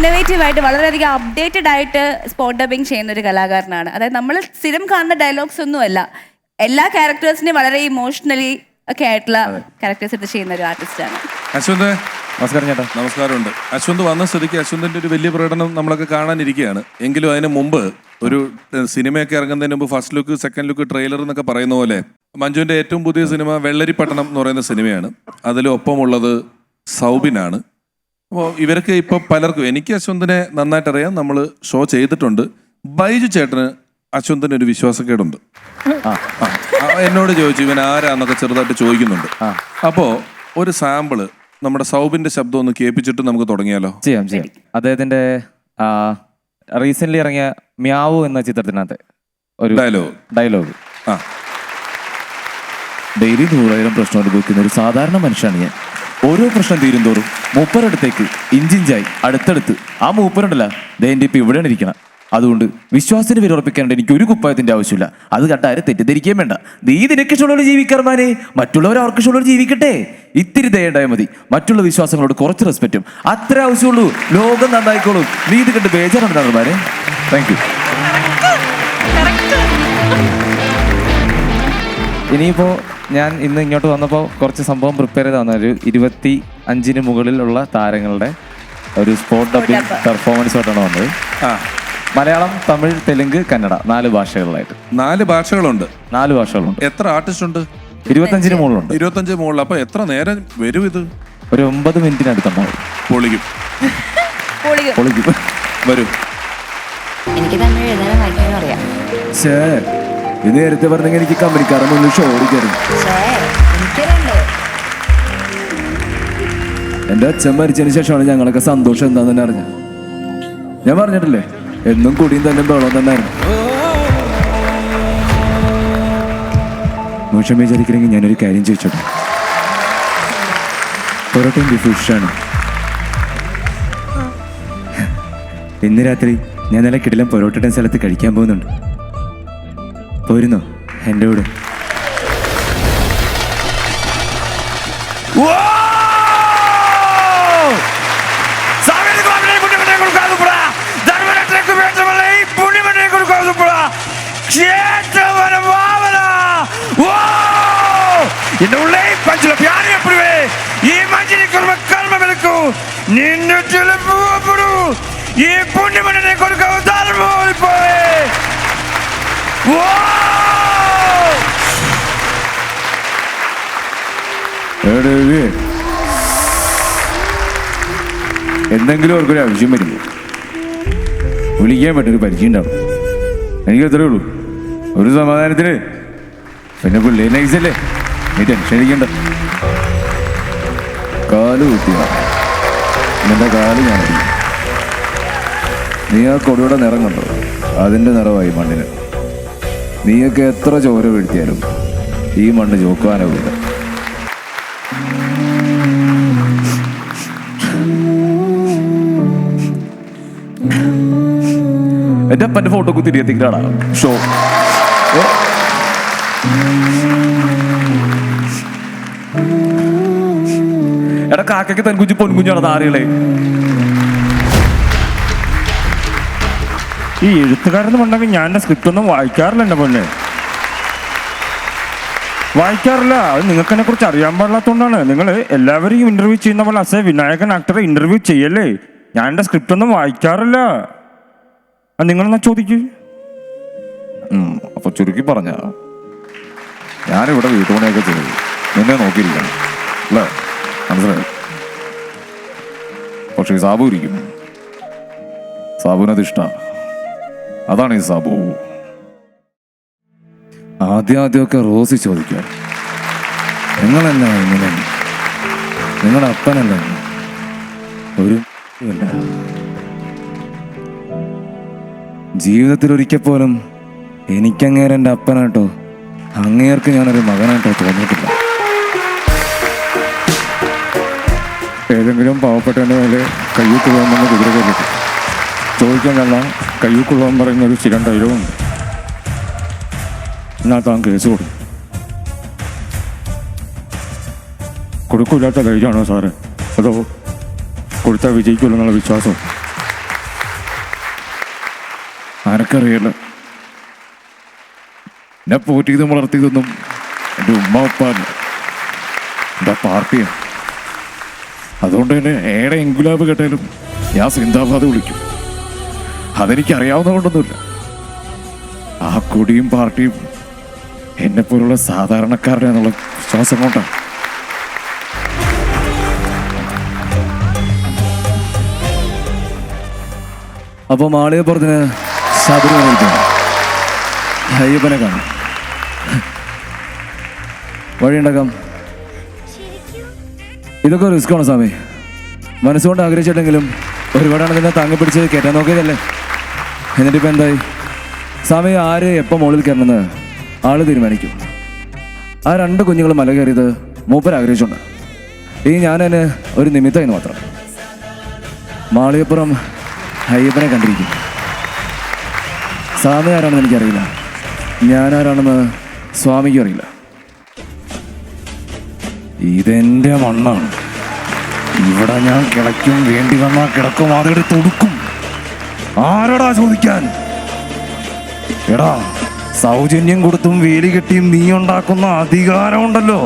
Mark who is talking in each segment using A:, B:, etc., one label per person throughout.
A: Innovative ആയിട്ട് വളരെയധികം updated ആയിട്ട് സ്പോട്ട് ഡബിങ് ചെയ്യുന്ന ഒരു കലാകാരനാണ്. അതായത് നമ്മൾ സ്ഥിരം കാണുന്ന ഡയലോഗ്സ് ഒന്നുമല്ല. എല്ലാ ക്യാരക്ടേഴ്സിനെയും വളരെ ഇമോഷണലി ഒക്കെ ആയിട്ടുള്ള ക്യാരക്ടേഴ്സ് എടുത്ത് ചെയ്യുന്ന ഒരു ആർട്ടിസ്റ്റാണ്
B: അശ്വന്ത്
C: നമസ്കാരം ചേട്ടാ.
B: നമസ്കാരമുണ്ട്. അശ്വന്ത് വന്ന സ്ഥിതിക്ക് അശ്വന്തിന്റെ ഒരു വലിയ പ്രകടനം നമ്മളൊക്കെ കാണാനിരിക്കുകയാണ്. എങ്കിലും അതിന് മുമ്പ് ഒരു സിനിമയൊക്കെ ഇറങ്ങുന്നതിന് മുമ്പ് first look second look trailer എന്നൊക്കെ പറയുന്ന പോലെ മഞ്ജുവിന്റെ ഏറ്റവും പുതിയ സിനിമ വെള്ളരിപ്പട്ടണം എന്ന് പറയുന്ന സിനിമയാണ്. അതിലൊപ്പമുള്ളത് സൗബിനാണ്. അപ്പോൾ ഇവരൊക്കെ ഇപ്പോൾ പലർക്കും എനിക്ക് അശ്വന്തിനെ നന്നായിട്ട് അറിയാം നമ്മൾ ഷോ ചെയ്തിട്ടുണ്ട്. ബൈജു ചേട്ടന് അശ്വന്തിന് ഒരു വിശ്വാസക്കേടുണ്ട്. എന്നോട് ചോദിച്ചു ഇവൻ ആരാന്നൊക്കെ ചെറുതായിട്ട് ചോദിക്കുന്നുണ്ട്.
C: അപ്പോൾ
B: അപ്പോ ഒരു സാമ്പിൾ നമ്മുടെ സൗബിന്റെ ശബ്ദം ഒന്ന് കേൾപ്പിച്ചിട്ട് നമുക്ക് തുടങ്ങിയാലോ?
C: ചെയ്യാം ചെയ്യാം. അദ്ദേഹത്തിന്റെ റീസെന്റ് ഇറങ്ങിയ മ്യാവു എന്ന ചിത്രത്തിനകത്ത് ഒരു
B: ഡയലോഗ്
C: ഡയലോഗ്
B: ആ.
D: ഡെയിലി നൂറായിരം പ്രശ്നം അനുഭവിക്കുന്ന ഒരു സാധാരണ മനുഷ്യനാണ് ഞാൻ. ഓരോ പ്രശ്നം തീരുന്തോറും മൂപ്പരടുത്തേക്ക് ഇഞ്ചിഞ്ചായി അടുത്തടുത്ത്. ആ മൂപ്പരുണ്ടല്ല ദേ എന്റെ ഇപ്പം ഇവിടെയാണ് ഇരിക്കണം. അതുകൊണ്ട് വിശ്വാസത്തിന് വിരുറപ്പിക്കാണ്ട് എനിക്ക് ഒരു കുപ്പായത്തിന്റെ ആവശ്യമില്ല. അത് കണ്ടാരും തെറ്റിദ്ധരിക്കുകയും വേണ്ട. നീ ഇതിനൊക്കെ ഇഷ്ടമുള്ളവർ ജീവിക്കാർമാനെ മറ്റുള്ളവർ അവർക്ക് ഇഷ്ടമുള്ളവർ ജീവിക്കട്ടെ? ഇത്തിരി ദയുണ്ടായാൽ മതി. മറ്റുള്ള വിശ്വാസങ്ങളോട് കുറച്ച് റെസ്പെക്റ്റും അത്ര ആവശ്യമുള്ളൂ. ലോകം നന്നായിക്കോളും. നീ ഇത് കണ്ട് ബേജാറുണ്ടാകുമാരെ താങ്ക് യു
C: ഇനിയിപ്പോ ഞാൻ ഇന്ന് ഇങ്ങോട്ട് വന്നപ്പോൾ കുറച്ച് സംഭവം പ്രിപ്പയർ ചെയ്ത് വന്ന ഒരു ഇരുപത്തി അഞ്ചിന് മുകളിലുള്ള താരങ്ങളുടെ ഒരു സ്പോട്ട് ഡബിംഗ് പെർഫോമൻസ് ആയിട്ടാണ് വന്നത്.
B: ആ.
C: മലയാളം തമിഴ് തെലുങ്ക് കന്നഡ നാല് ഭാഷകളിലായിട്ട്.
B: നാല് ഭാഷകളുണ്ട്.
C: നാല് ഭാഷകളുണ്ട്.
B: എത്ര ആർട്ടിസ്റ്റ് ഉണ്ട്?
C: ഇരുപത്തഞ്ചിന് മുകളിലുണ്ട്.
B: ഇരുപത്തഞ്ച് മുകളിൽ. അപ്പൊ എത്ര നേരം വരും ഇത്?
C: ഒരു ഒമ്പത് മിനിറ്റിനടുത്തുണ്ടാവും
B: പൊളിക്കും.
A: പൊളിക്കും.
C: പൊളിക്കും.
B: വരും.
E: എനിക്ക് തമിഴ് എഴുതാനും വായിക്കാനും അറിയാം.
D: ഇത് നേരത്തെ പറഞ്ഞെങ്കിൽ എനിക്ക് കമ്പനിക്കാരൻ മുന്നിൽ ഷോ
E: എനിക്കറിയണ്ടേ
D: എന്റെ അച്ഛൻ മരിച്ചതിന് ശേഷമാണ് ഞങ്ങളൊക്കെ സന്തോഷം എന്താന്ന് തന്നെ അറിഞ്ഞത്. ഞാൻ പറഞ്ഞിട്ടില്ലേ? എന്നും കുടിയും തന്നെ ബഹളം തന്നെ അറിഞ്ഞു മോശം വിചാരിക്കണമെങ്കിൽ ഞാനൊരു കാര്യം ചോദിച്ചോട്ടെ? പൊറോട്ടയും ബീഫ് ഇഷ്ടമാണ് ഇന്ന് രാത്രി ഞാൻ നല്ല കിടിലം പൊറോട്ടയുടെ സ്ഥലത്ത് കഴിക്കാൻ പോകുന്നുണ്ട്. പോരുന്നോ എന്റെ കൂടെ.
F: ഈ പുണ്യമണിനെ കൊടുക്കാൻ
D: ധർമ്മ പോയി എന്തെങ്കിലും അവർക്കൊരു ആവശ്യം വരില്ല? വിളിക്കാൻ പറ്റൊരു പരിചയം ഉണ്ടാവും. എനിക്ക് അത്രേ ഉള്ളൂ. ഒരു സമാധാനത്തിന്. പിന്നെ പുള്ളി നൈസല്ലേ നീ ടെൻഷൻ അടിക്കണ്ട. കാൽ കുത്തിയ നിന്റെ കാൽ ഞാൻ. നീ ആ കൊടിയുടെ നിറം കണ്ടോ? അതിന്റെ നിറമായി മണ്ണിന്. നീയൊക്കെ എത്ര ചോര വീഴ്ത്തിയാലും ഈ മണ്ണ് ചോക്കാനാവില്ല എന്റെ അപ്പന്റെ ഫോട്ടോ കുത്തി എത്തിക്കലാണ് ഷോ? എടാ കാക്കയ്ക്ക് തൻകുഞ്ഞ് പൊൻകുഞ്ഞാണ് താറികളെ
F: ഈ എഴുത്തുകാരെന്ന് പറഞ്ഞെങ്കിൽ ഞാൻ എന്റെ സ്ക്രിപ്റ്റ് ഒന്നും വായിക്കാറില്ല എന്റെ പൊന്നെ. വായിക്കാറില്ല. അത് നിങ്ങൾക്ക് എന്നെ കുറിച്ച് അറിയാൻ പാടില്ലാത്തതുകൊണ്ടാണ് നിങ്ങൾ എല്ലാവരെയും ഇന്റർവ്യൂ ചെയ്യുന്ന പോലെ അസേ വിനായകൻ ആക്ടറെ ഇന്റർവ്യൂ ചെയ്യല്ലേ? ഞാൻ എന്റെ സ്ക്രിപ്റ്റ് ഒന്നും വായിക്കാറില്ല. നിങ്ങളെന്നാ ചോദിക്കൂ?
D: അപ്പൊ ചുരുക്കി പറഞ്ഞ ഞാനിവിടെ വീട്ടുപണിയൊക്കെ ചെയ്തു. നിന്നെ നോക്കിയിരിക്കണം. അല്ലേ? മനസ്സിലായി? പക്ഷേ സാബു ഇരിക്കും. സാബുവിനത് ഇഷ്ടമാണ് അതാണ് ഈ സാബു. ആദ്യം ആദ്യമൊക്കെ റോസി ചോദിക്കുക നിങ്ങളല്ല ഇങ്ങനെ? നിങ്ങളുടെ അപ്പനല്ല? ഒരു ജീവിതത്തിൽ ഒരിക്കൽ പോലും എനിക്കങ്ങേരെ എന്റെ അപ്പനായിട്ടോ അങ്ങേർക്ക് ഞാനൊരു മകനായിട്ടോ തോന്നിയിട്ടില്ല.
F: ഏതെങ്കിലും പാവപ്പെട്ടവന്റെ മേലെ കയ്യിൽ കുതിര കയറിട്ട് ചോദിക്കാൻ കാരണം കയ്യൂക്കുള്ളവൻ പറയുന്ന ഒരു സ്ഥിരം ഡയലോഗുണ്ട് എന്നാൽ താൻ കേസ് കൊടുക്കും. കൊടുക്കില്ലാത്ത ധൈര്യമാണോ സാറ്? അതോ കൊടുത്താൽ വിജയിക്കുമല്ലോ എന്നുള്ള വിശ്വാസം?
D: ആനക്കറിയാലോ എന്നെ പോറ്റിയതും വളർത്തിയതൊന്നും എന്റെ ഉമ്മ ഉപ്പാല്ല എന്റെ പാർട്ടിയാണ് അതുകൊണ്ട് തന്നെ ഏടെ എങ്കുലാബ് കേട്ടാലും ഞാൻ സിന്ദാബാദ് വിളിക്കും. അതെനിക്ക് അറിയാവുന്ന കൊണ്ടൊന്നുമില്ല ആ കൊടിയും പാർട്ടിയും എന്നെ പോലുള്ള സാധാരണക്കാരുടെ എന്നുള്ള വിശ്വാസം കൊണ്ടാണ് അപ്പൊ മാളികപ്പുറത്തിന് ശബരിമല വിളിക്കുന്നു അയ്യപ്പനെ കാണാം. വഴിയുണ്ടാക്കാം. ഇതൊക്കെ റിസ്ക്കാണ് സ്വാമി. മനസ്സുകൊണ്ട് ആഗ്രഹിച്ചിട്ടെങ്കിലും ഒരുപാടാണ് നിന്നെ താങ്ങി പിടിച്ച് കയറ്റാൻ നോക്കിയതല്ലേ? എന്നിട്ടിപ്പോൾ എന്തായി? സ്വാമി ആര് എപ്പോൾ മുകളിൽ കയറണമെന്ന് ആൾ തീരുമാനിക്കും. ആ രണ്ട് കുഞ്ഞുങ്ങൾ മല കയറിയത് മൂപ്പർ ആഗ്രഹിച്ചുണ്ട്. ഈ ഞാൻ അതിന് ഒരു നിമിത്തമായിരുന്നു മാത്രം. മാളിയപ്പുറം അയ്യപ്പനെ കണ്ടിരിക്കും. സ്വാമി ആരാണെന്ന് എനിക്കറിയില്ല. ഞാനാരാണെന്ന് സ്വാമിക്കും അറിയില്ല. ഇതെന്റെ മണ്ണാണ്. ഇവിടെ ഞാൻ കിടക്കും വേണ്ടി വന്നാൽ കിടക്കും അതെടുത്ത് ഒടുക്കും. ആരടാ ചോദിക്കാൻ? എടാ സൗജന്യം കൊടുത്തും വേലി കെട്ടിയും നീ ഉണ്ടാക്കുന്ന അധികാരമുണ്ടല്ലോ.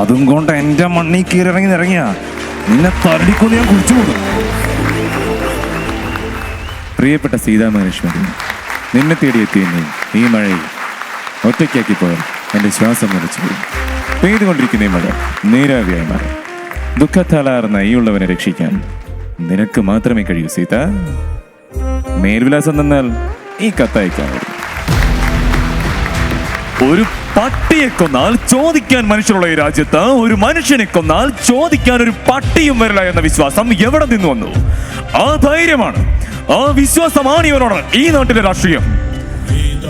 D: അതും കൊണ്ട് എന്റെ മണ്ണി കീറിറങ്ങി നിറങ്ങിയ നിന്നെ തല്ലിക്കൊന്ന് ഞാൻ കുറിച്ചു
C: പ്രിയപ്പെട്ട സീതാമഹേശ്വരി നിന്നെ തേടിയെത്തിയ നീ മഴയിൽ ഒറ്റയ്ക്കാക്കി പോയാൽ എന്റെ ശ്വാസം നിറച്ചു പോയി. പെയ്തുകൊണ്ടിരിക്കുന്ന മഴ നീരാവിയായി മാറി. ദുഃഖത്താലാർന്ന ഈ ഉള്ളവനെ രക്ഷിക്കാൻ നിനക്ക് മാത്രമേ കഴിയൂ സീത. മേൽവിലാസം തന്നാൽ ഈ കത്തയക്കാൻ ഒരു പട്ടിയെ കൊന്നാൽ ചോദിക്കാൻ മനുഷ്യരുള്ള ഈ രാജ്യത്ത് ഒരു മനുഷ്യനെ കൊന്നാൽ ചോദിക്കാൻ ഒരു പട്ടിയും വരില്ല എന്ന വിശ്വാസം എവിടെ നിന്ന് വന്നു? ആ ധൈര്യമാണ് ആ വിശ്വാസമാണ് ഇവനോട് ഈ നാട്ടിലെ രാഷ്ട്രീയം.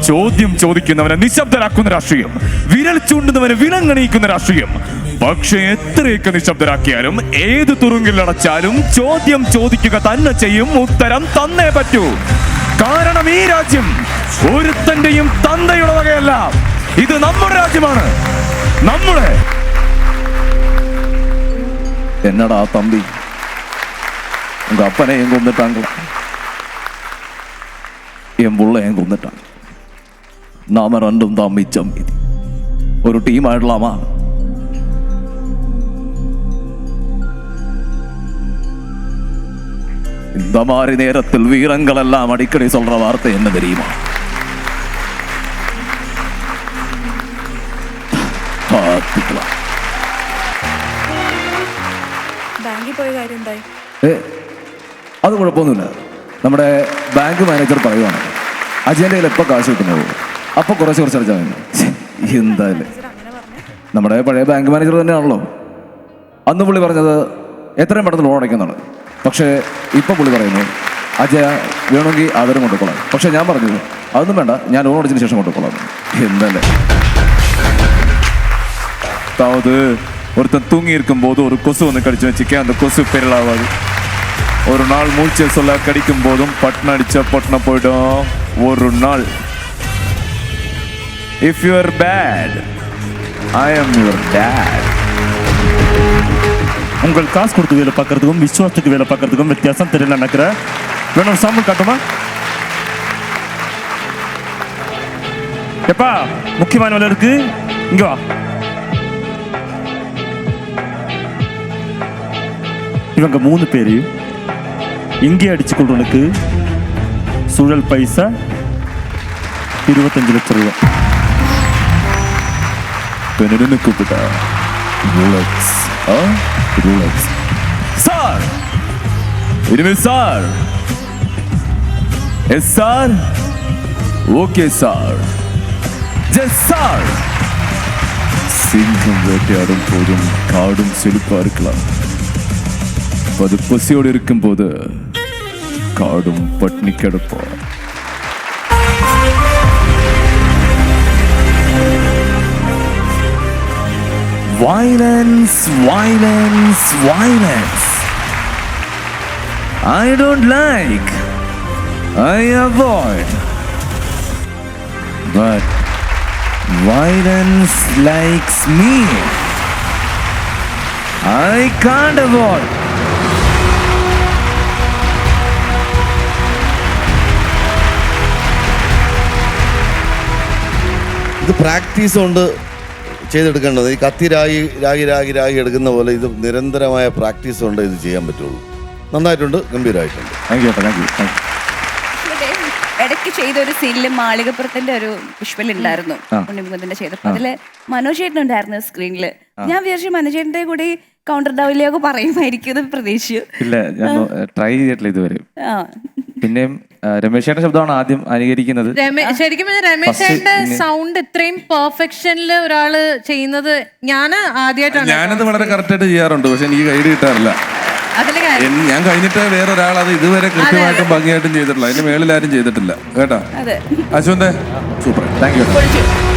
C: ചോദ്യം ചോദിക്കുന്നവനെ നിശബ്ദരാക്കുന്ന രാഷ്ട്രീയം വിരൽ ചൂണ്ടുന്നവനെ വിലങ്ങണിയിക്കുന്ന രാഷ്ട്രീയം പക്ഷെ എത്രയൊക്കെ നിശബ്ദരാക്കിയാലും ഏത് തുറുങ്കിൽ അടച്ചാലും ചോദ്യം ചോദിക്കുക തന്നെ ചെയ്യും ഉത്തരം തന്നേ പറ്റൂ. കാരണം ഈ രാജ്യം ഒരുത്തന്റെയും തന്തയുടെ വകയല്ല. ഇത് നമ്മുടെ രാജ്യമാണ്. നമ്മുടെ
D: എന്നടാ തമ്പി? അപ്പനെയും കൊന്നിട്ടാങ്ക എം പുള്ളയും കൊന്നിട്ടാണ്. നാമ രണ്ടും തമ്മിച്ചം ഒരു ടീമായിട്ടുള്ളമാ இந்த மாதிரி நேரத்தில் வீரங்கள் எல்லாம் அடிக்கடி சொல்ற வார்த்தை என்ன தெரியுமா பார்த்துக்கலாம்
A: ബാങ്കിൽ പോയ കാര്യം എന്തായി
D: ഏ അത് കുഴപ്പമൊന്നുമില്ല നമ്മുടെ ബാങ്ക് മാനേജർ പറയുവാണ് അജയൻ്റെ കയ്യിൽ എപ്പോൾ കാശ് കിട്ടുന്നത് അപ്പോൾ കുറച്ച് കുറച്ച് അടച്ചാൽ മതി എന്തായാലും നമ്മുടെ പഴയ ബാങ്ക് മാനേജർ തന്നെയാണല്ലോ അന്ന് പുള്ളി പറഞ്ഞത് എത്രയും പെട്ടെന്ന് ലോൺ അടയ്ക്കുന്നതാണ് പക്ഷേ ഇപ്പം പുള്ളി പറയുന്നു അജയ വേണമെങ്കിൽ ആധാരം കൊണ്ടുപോകാം പക്ഷേ ഞാൻ പറഞ്ഞത് അതൊന്നും വേണ്ട ഞാൻ ലോൺ അടിച്ചതിന് ശേഷം കൊണ്ടുപോകാം എന്തല്ലേ
C: அதாவது ஒருத்தன் தூங்கி இருக்கும்போது ஒரு கொசு வந்து கடிச்சு வச்சுக்க அந்த கொசு பெருளாவாது ஒரு நாள் மூச்சை சொல்ல கடிக்கும் போதும் பட்னம் அடிச்சா பட்னம் போயிடும் ஒரு நாள் if you are bad I am your dad
F: உங்கள் காசு கொடுத்து வேலை பார்க்கறதுக்கும் விசுவாசத்துக்கு வேலை பார்க்கறதுக்கும் வித்தியாசம் தெரியல நினைக்கிறேன் வேணும் சாம்பிள் காட்டுமா? எப்பா முக்கியமான வேலை இருக்கு. இங்க வா. இவங்க மூணு பேர் இங்கே அடிச்சு அடிச்சுக்கொள்றவனுக்கு சுழல் பைசா இருபத்தஞ்சு லட்சம் ரூபா
C: பெண்ணுன்னு கூப்பிட்டா சார். இனிமே sir. Yes sir. Okay sir. Yes sir. சிங்கம் வேட்டையாடும் போதும் காடும் செழிப்பா இருக்கலாம். அது பசியோடு இருக்கும்போது காடும் பட்னி கிடப்போம். Violence, violence, violence. I don't like. I avoid. But violence likes me. I can't avoid.
G: ഇത് പ്രാക്ടീസ് the. ചെയ്തെടുക്കേണ്ടത് ഈ കത്തി രാഗി രാഗി രാഗി രാഗി എടുക്കുന്ന പോലെ ഇത് നിരന്തരമായ പ്രാക്ടീസ് കൊണ്ട് ഇത് ചെയ്യാൻ പറ്റുള്ളൂ. നന്നായിട്ടുണ്ട് ഗംഭീരമായിട്ടുണ്ട്
D: thank you thank you thank
A: you ഇടയ്ക്ക് ചെയ്ത ഒരു സീനിൽ മാളികപ്പുറത്തിന്റെ ഒരു വിഷ്വൽ ഉണ്ടായിരുന്നു. ഉണ്ണിമുഖത്തിന്റെ ചെയ്തപ്പോ അതിൽ മനോജേട്ടൻ ഉണ്ടായിരുന്നു സ്ക്രീനിൽ ഞാൻ വിചാരിച്ചു മനോജേട്ടന്റെ കൂടി കൗണ്ടർ ഡൗലിയൊക്കെ പറയുമായിരിക്കും പ്രതീക്ഷിച്ചു.
D: ഇല്ല ഞാൻ ട്രൈ ചെയ്തിട്ടില്ല ഇതുവരെ. പിന്നെയും ആ, ശബ്ദമാണ് ആദ്യം അനുകരിക്കുന്നത്.
H: ശരിക്കും പറഞ്ഞാൽ രമേശ്
D: First
H: ചേട്ടന്റെ
D: ഇങ്ങനെ-
H: സൗണ്ട് ഇത്രയും പെർഫെക്ഷനിൽ ഒരാൾ ചെയ്യുന്നത് ഞാൻ ആദ്യമായിട്ടാണ്
B: ഞാനത് വളരെ കറക്റ്റായിട്ട് ചെയ്യാറുണ്ട് പക്ഷെ എനിക്ക് ഗൈഡ് കിട്ടാറില്ല. ഞാൻ കഴിഞ്ഞിട്ട് വേറൊരാൾ അത് ഇതുവരെ കൃത്യമായിട്ടും ഭംഗിയായിട്ടും ചെയ്തിട്ടില്ല. അതിന് മേളിൽ ആരും ചെയ്തിട്ടില്ല. കേട്ടോ?
A: അതെ.
B: അശ്വന്തേ സൂപ്പർ.
D: Thank you